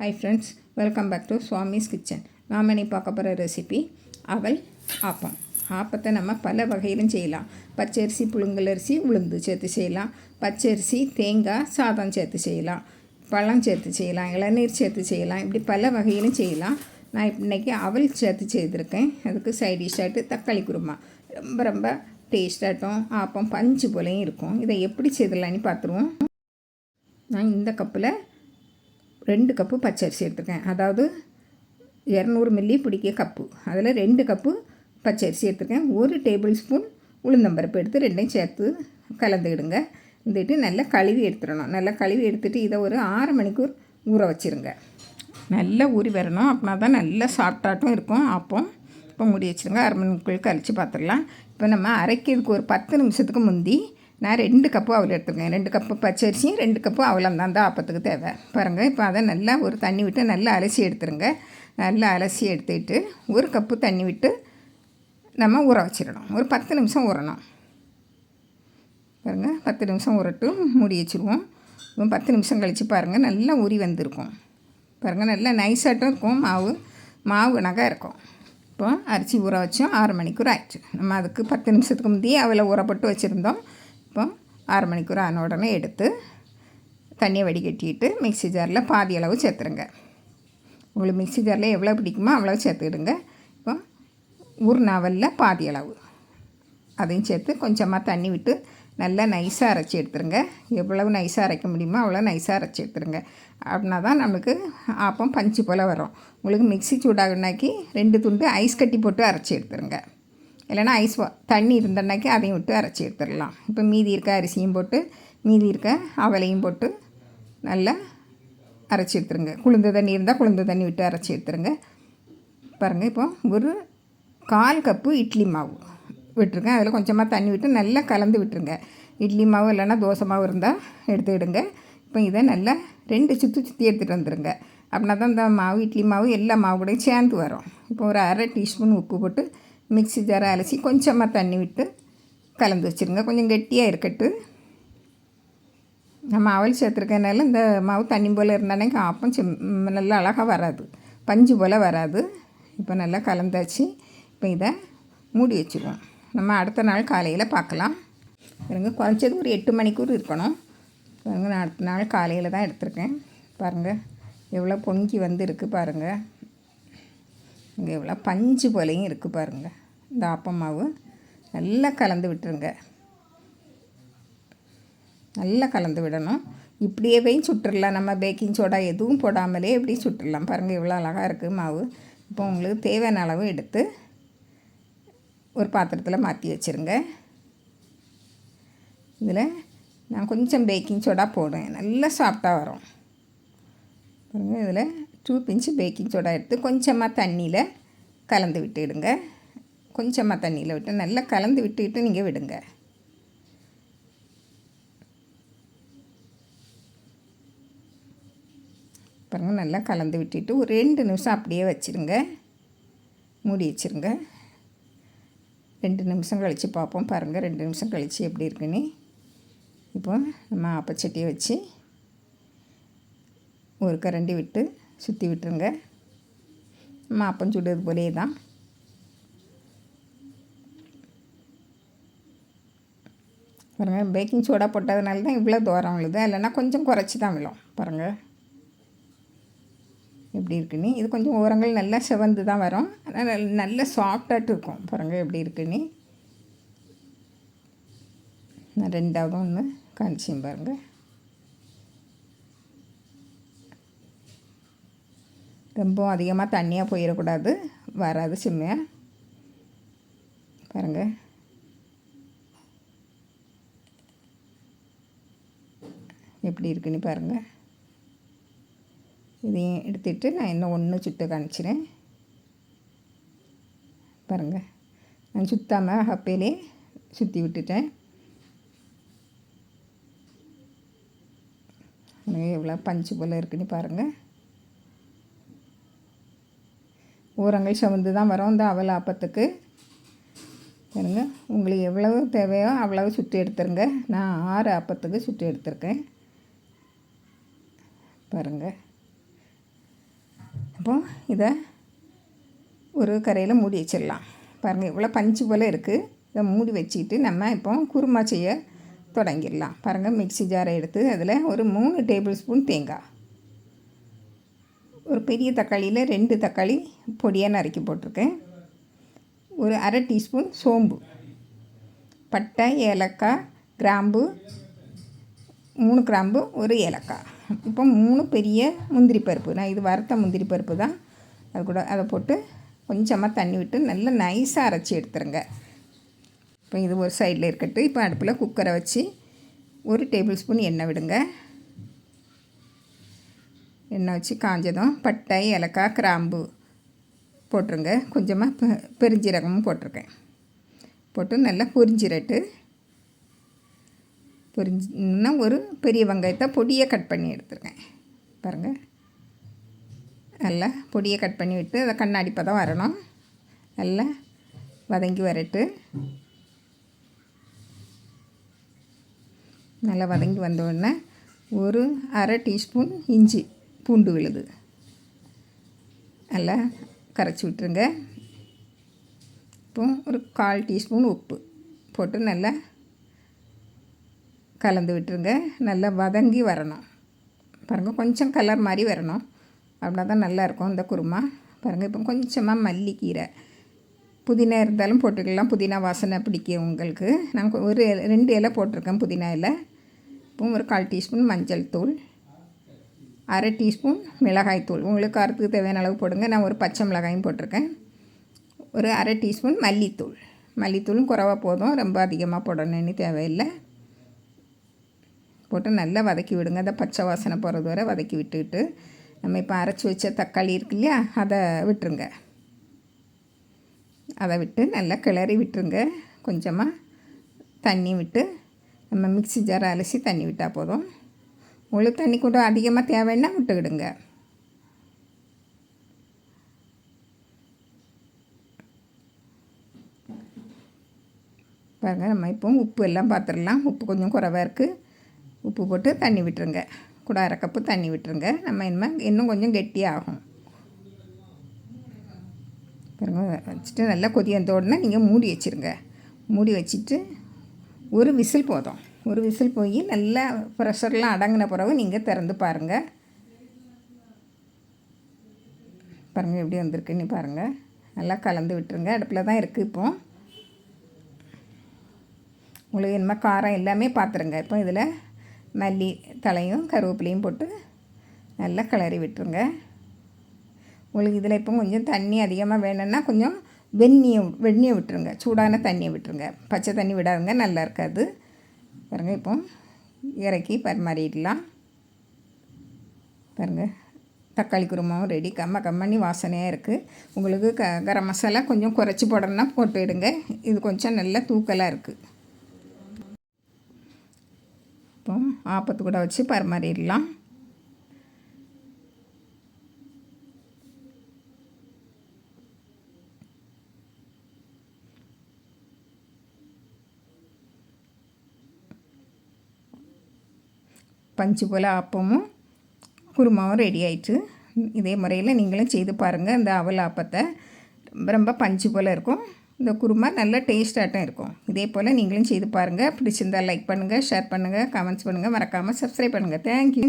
Hi friends welcome back to Swami's kitchen நாம் இன்னைக்கு பார்க்க போகிற ரெசிபி அவல் ஆப்பம். ஆப்பத்தை நம்ம பல வகையிலும் செய்யலாம். பச்சரிசி புழுங்கலரிசி உளுந்து சேர்த்து செய்யலாம். பச்சரிசி தேங்காய் சாதம் சேர்த்து செய்யலாம். பழம் சேர்த்து செய்யலாம். இளநீர் சேர்த்து செய்யலாம். இப்படி பல வகையிலும் செய்யலாம். நான் இன்றைக்கி அவல் சேர்த்து செய்திருக்கேன். அதுக்கு சைட் டிஷ்ஷாட்டு தக்காளி குருமா. ரொம்ப ரொம்ப டேஸ்டாகட்டும் ஆப்பம் பஞ்சு போலையும் இருக்கும். இதை எப்படி செய்திடலான்னு பார்த்துருவோம். நான் இந்த கப்பில் ரெண்டு கப்பு பச்சரிசி எடுத்துருக்கேன். அதாவது இரநூறு மில்லி பிடிக்க கப்பு. அதில் ரெண்டு கப்பு பச்சரிசி எடுத்துருக்கேன். ஒரு டேபிள் ஸ்பூன் உளுந்தம்பருப்பு எடுத்து ரெண்டையும் சேர்த்து கலந்துக்கிடுங்க. இருந்துட்டு நல்லா கழுவி எடுத்துடணும். நல்லா கழுவி எடுத்துகிட்டு இதை ஒரு ஆறு மணிக்கூர் ஊற வச்சுருங்க. நல்லா ஊறி வரணும். அப்படின்னா தான் நல்லா சாப்பிட்டாட்டும் இருக்கும். அப்போ இப்போ மூடி வச்சுருங்க. அரை மணிக்குள் கழித்து பார்த்துடலாம். இப்போ நம்ம அரைக்கிறதுக்கு ஒரு பத்து நிமிஷத்துக்கு முந்தி நான் ரெண்டு கப்பு அவல் எடுத்துருக்கேன். ரெண்டு கப்பு பச்சரிசியும் ரெண்டு கப்பு அவலம் தான். தான் ஆப்பத்துக்கு தேவை. பாருங்கள் இப்போ அதை நல்லா ஒரு தண்ணி விட்டு நல்லா அலசி எடுத்துருங்க. நல்லா அலசி எடுத்துக்கிட்டு ஒரு கப்பு தண்ணி விட்டு நம்ம ஊற வச்சிடணும். ஒரு பத்து நிமிஷம் ஊறணும். பாருங்கள் பத்து நிமிஷம் ஊறட்டும். மூடி வச்சுருவோம். இப்போ பத்து நிமிஷம் கழித்து பாருங்கள் நல்லா உரி வந்திருக்கும். பாருங்கள் நல்லா நைஸாட்டும் இருக்கும். மாவு மாவு நகை இருக்கும். இப்போ அரிசி ஊற வச்சோம். ஆறு மணிக்கு ஒரு ஆயிடுச்சு. நம்ம அதுக்கு பத்து நிமிஷத்துக்கு முந்தையே அவளை ஊறப்பட்டு வச்சுருந்தோம். இப்போ ஆறு மணிக்கூர் ஆன உடனே எடுத்து தண்ணியை வடிகட்டிட்டு மிக்ஸி ஜாரில் பாதி அளவு சேர்த்துருங்க உங்களுக்கு மிக்ஸி ஜாரில் எவ்வளோ பிடிக்குமோ அவ்வளோ சேர்த்துக்கிடுங்க. இப்போ உருநாவலில் பாதி அளவு. அதையும் சேர்த்து கொஞ்சமாக தண்ணி விட்டு நல்லா நைஸாக அரைச்சி எடுத்துருங்க எவ்வளவு நைஸாக அரைக்க முடியுமோ அவ்வளோ நைஸாக அரைச்சி எடுத்துருங்க அப்படின்னா தான் நம்மளுக்கு ஆப்பம் பஞ்சு போல் வரும். உங்களுக்கு மிக்ஸி சூடாகுனாக்கி ரெண்டு துண்டு ஐஸ் கட்டி போட்டு அரைச்சி எடுத்துருங்க இல்லைன்னா ஐஸ் வா- தண்ணி இருந்தனாக்கி அதையும் விட்டு அரைச்சி எடுத்துடலாம். இப்போ மீதி இருக்க அரிசியும் போட்டு மீதி இருக்க அவலையும் போட்டு நல்லா அரைச்சி எடுத்துருங்க. குளிர்ந்த தண்ணி இருந்தால் குளிர்ந்த தண்ணி விட்டு அரைச்சி எடுத்துருங்க. பாருங்கள் இப்போ ஒரு கால் கப்பு இட்லி மாவு விட்டுருங்க. அதில் கொஞ்சமாக தண்ணி விட்டு நல்லா கலந்து விட்டுருங்க. இட்லி மாவு இல்லைன்னா தோசை மாவு இருந்தால் எடுத்துக்கிடுங்க இப்போ இதை நல்லா ரெண்டு சுற்றி சுற்றி எடுத்துகிட்டு வந்துடுங்க அப்படின்னா தான் இந்த மாவு இட்லி மாவு எல்லா மாவு கூடயும் சேர்ந்து வரும். இப்போ ஒரு அரை டீஸ்பூன் உப்பு போட்டு மிக்ஸி ஜாரை அலசி கொஞ்சமாக தண்ணி விட்டு கலந்து வச்சுருங்க கொஞ்சம் கெட்டியாக இருக்கட்டு நம்ம அவல் சேர்த்துருக்கனால இந்த மாவு தண்ணி போல் இருந்தானே ஆப்பம் செம் நல்லா அழகாக வராது பஞ்சு போல் வராது இப்போ நல்லா கலந்தாச்சு இப்போ இதை மூடி வச்சுருவோம் நம்ம அடுத்த நாள் காலையில் பார்க்கலாம் பாருங்கள் குறைஞ்சது ஒரு எட்டு மணிக்கூர் இருக்கணும் பாருங்கள் நான் அடுத்த நாள் காலையில் தான் எடுத்திருக்கேன் பாருங்கள் எவ்வளோ பொங்கி வந்து இருக்குது பாருங்கள் இங்கே எவ்வளோ பஞ்சு போலையும் இருக்குது பாருங்கள் இந்த ஆப்பம் மாவு நல்லா கலந்து விட்டுருங்க. நல்லா கலந்து விடணும். இப்படியே சுட்டுடலாம் நம்ம பேக்கிங் சோடா எதுவும் போடாமலே இப்படி சுட்டுடலாம் பாருங்கள் இவ்வளோ அழகாக இருக்குது மாவு. இப்போ உங்களுக்கு தேவையான அளவு எடுத்து ஒரு பாத்திரத்தில் மாற்றி வச்சுருங்க. இதில் நான் கொஞ்சம் பேக்கிங் சோடா போடுவேன் நல்லா சாஃப்டாக வரும். பாருங்கள் இதில் டூ பிஞ்சு பேக்கிங் சோடா எடுத்து கொஞ்சமாக தண்ணியில் கலந்து விட்டுடுங்க. கொஞ்சமாக தண்ணியில் விட்டு நல்லா கலந்து விட்டுக்கிட்டு நீங்கள் விடுங்க. பாருங்கள் நல்லா கலந்து விட்டுட்டு ஒரு ரெண்டு நிமிஷம் அப்படியே வச்சுருங்க. மூடி வச்சுருங்க. ரெண்டு நிமிஷம் கழித்து பார்ப்போம். பாருங்கள் ரெண்டு நிமிஷம் கழித்து எப்படி இருக்குன்னு. இப்போ நம்ம ஆப்பச்சட்டியை வச்சு ஒரு கரண்டி விட்டு சுற்றி விட்டுருங்க. நம்ம அப்பம் சுடுறது போலே தான். பாருங்கள் பேக்கிங் சோடா போட்டதுனால தான் இவ்வளோ தூரம் விழுது. இல்லைன்னா கொஞ்சம் குறைச்சி தான் விழும். பாருங்கள் எப்படி இருக்குன்னு. இது கொஞ்சம் ஓரங்கள் நல்லா செவந்து தான் வரும். ஆனால் நல்ல- நல்ல சாஃப்டாட்டு இருக்கும். பாருங்கள் எப்படி இருக்குன்னு. நான் ரெண்டாவது ஒன்று காமிச்சியும் பாருங்கள் ரொம்ப அதிகமாக தண்ணியாக போயிடக்கூடாது வராது சிம்மையாக பாருங்கள் எப்படி இருக்குன்னு பாருங்கள் இதையும் எடுத்துட்டு நான் இன்னும் ஒன்று சுட்டு காமிச்சிறேன். பாருங்கள் நான் சுத்தாமல் ஹப்பையிலே சுற்றி விட்டுட்டேன். எவ்வளோ பஞ்சு போல் இருக்குன்னு பாருங்கள் ஓரங்கள் சவந்து தான் வரும். இந்த அவல் ஆப்பத்துக்கு பாருங்க உங்களுக்கு எவ்வளவு தேவையோ அவ்வளவு சுட்டு எடுத்துருங்க. நான் ஆறு ஆப்பத்துக்கு சுட்டு எடுத்திருக்கேன். பாருங்கள் அப்போது இதை ஒரு கரையில் மூடி வச்சிடலாம். பாருங்கள் இவ்வளோ பஞ்சு போல் இருக்குது இதை மூடி வச்சுக்கிட்டு நம்ம இப்போ குருமா செய்ய தொடங்கிடலாம். பாருங்கள் மிக்ஸி ஜாரை எடுத்து அதில் ஒரு மூணு டேபிள் ஸ்பூன் தேங்காய். ஒரு பெரிய தக்காளியில் ரெண்டு தக்காளி பொடியாக நறுக்கி போட்டிருக்கேன். ஒரு அரை டீஸ்பூன் சோம்பு பட்டை ஏலக்காய் கிராம்பு மூணு கிராம்பு ஒரு ஏலக்காய். இப்போ மூணு பெரிய முந்திரி பருப்பு. நான் இது வறுத்த முந்திரி பருப்பு தான். அது கூட அதை போட்டு கொஞ்சமாக தண்ணி விட்டு நல்லா நைஸாக அரைச்சி எடுத்துருங்க. இப்போ இது ஒரு சைடில் இருக்கட்டும். இப்போ அடுப்பில் குக்கரை வச்சு ஒரு டேபிள் ஸ்பூன் எண்ணெய் விடுங்க. எண்ணெய் வச்சு காஞ்சதும் பட்டை ஏலக்காய் கிராம்பு போட்டுருங்க. கொஞ்சமாக பெ பெருஞ்சீரகமும் போட்டிருக்கேன். போட்டு நல்லா பொரிஞ்சிரட்டு. பொரிஞ்சுன்னா ஒரு பெரிய வெங்காயத்தை பொடியை கட் பண்ணி எடுத்துருக்கேன். பாருங்கள் நல்லா பொடியை கட் பண்ணி விட்டு அதை கண்ணாடி பதம் வரணும். நல்லா வதங்கி வரட்டு. நல்லா வதங்கி வந்தோடனே ஒரு அரை டீஸ்பூன் இஞ்சி பூண்டு விழுது. நல்லா கரைச்சி விட்டுருங்க. இப்போ ஒரு கால் டீஸ்பூன் உப்பு போட்டு நல்லா கலந்து விட்டுருங்க. நல்லா வதங்கி வரணும். பாருங்கள் கொஞ்சம் கலர் மாதிரி வரணும். அப்படின்னா தான் நல்லாயிருக்கும் இந்த குருமா. பாருங்கள் இப்போ கொஞ்சமாக மல்லிக்கீரை புதினா இருந்தாலும் போட்டுக்கலாம். புதினா வாசனை பிடிக்கும் உங்களுக்கு. நான் ஒரு ரெண்டு இலை போட்டிருக்கேன் புதினா இலை. இப்போ ஒரு கால் டீஸ்பூன் மஞ்சள் தூள். அரை டீஸ்பூன் மிளகாய்த்தூள் உங்களுக்கு காரத்துக்கு தேவையான அளவு போடுங்க. நான் ஒரு பச்சை மிளகாயும் போட்டிருக்கேன். ஒரு அரை டீஸ்பூன் மல்லித்தூள். மல்லித்தூளும் குறவாக போதும். ரொம்ப அதிகமாக போடணும்னு தேவையில்லை. போட்டு நல்லா வதக்கி விடுங்க. அதை பச்சை வாசனை போகிறது வரை வதக்கி விட்டுக்கிட்டு நம்ம இப்போ அரைச்சி வச்ச தக்காளி இருக்கு இல்லையா அதை விட்டுருங்க. அதை விட்டு நல்லா கிளறி விட்டுருங்க. கொஞ்சமாக தண்ணி விட்டு நம்ம மிக்ஸி ஜாரை அலசி தண்ணி விட்டால் போதும். முழு தண்ணி கூட அதிகமாக தேவைன்னா விட்டுக்கிடுங்க. பாருங்கள் நம்ம இப்போ உப்பு எல்லாம் பார்த்துடலாம் உப்பு கொஞ்சம் குறைவாக இருக்குது உப்பு போட்டு தண்ணி விட்டுருங்க. கூட அரை கப்பு தண்ணி விட்டுருங்க. நம்ம இனிமேல் இன்னும் கொஞ்சம் கெட்டியாகும். பாருங்க வச்சுட்டு நல்லா கொதி வந்தோடனே நீங்கள் மூடி வச்சுருங்க. மூடி வச்சுட்டு ஒரு விசில் போதும். ஒரு விசில் போய் நல்லா ப்ரெஷர்லாம் அடங்கின பிறகு நீங்கள் திறந்து பாருங்கள் பாருங்கள் எப்படி வந்திருக்குன்னு பாருங்கள் நல்லா கலந்து விட்டுருங்க. அடுப்பில் தான் இருக்குது இப்போது உங்களுக்கு என்ன காரம் எல்லாமே பார்த்துருங்க இப்போ இதில் மல்லி தலையும் கருவேப்பிலையும் போட்டு நல்லா கிளறி விட்டுருங்க. உங்களுக்கு இதில் இப்போ கொஞ்சம் தண்ணி அதிகமாக வேணும்னா கொஞ்சம் வெந்நியை வெந்நியை விட்டுருங்க. சூடான தண்ணியை விட்டுருங்க. பச்சை தண்ணி விடாதுங்க. நல்லா இருக்காது. பாருங்கள் இப்போ இறக்கி பரிமாறிடலாம். பாருங்கள் தக்காளி குருமாவும் ரெடி கம்ம கம்மனி வாசனையாக இருக்குது உங்களுக்கு க கரம் மசாலா கொஞ்சம் குறைச்சி போடணுன்னா போட்டுவிடுங்க இது கொஞ்சம் நல்லா தூக்கலாக இருக்குது இப்போ ஆப்பத்து கூட வச்சு பரிமாறிடலாம். பஞ்சு போல் ஆப்பமும் குருமாவும் ரெடி ஆயிட்டு இதே முறையில் நீங்களும் செய்து பாருங்கள் இந்த அவல் ஆப்பத்தை ரொம்ப ரொம்ப பஞ்சு போல் இருக்கும். இந்த குருமா நல்ல டேஸ்டாகட்டும் இருக்கும். இதே போல் நீங்களும் செய்து பாருங்கள் பிடிச்சிருந்தால் லைக் பண்ணுங்கள் ஷேர் பண்ணுங்கள் கமெண்ட்ஸ் பண்ணுங்கள் மறக்காமல் சப்ஸ்கிரைப் பண்ணுங்கள் தேங்க்யூ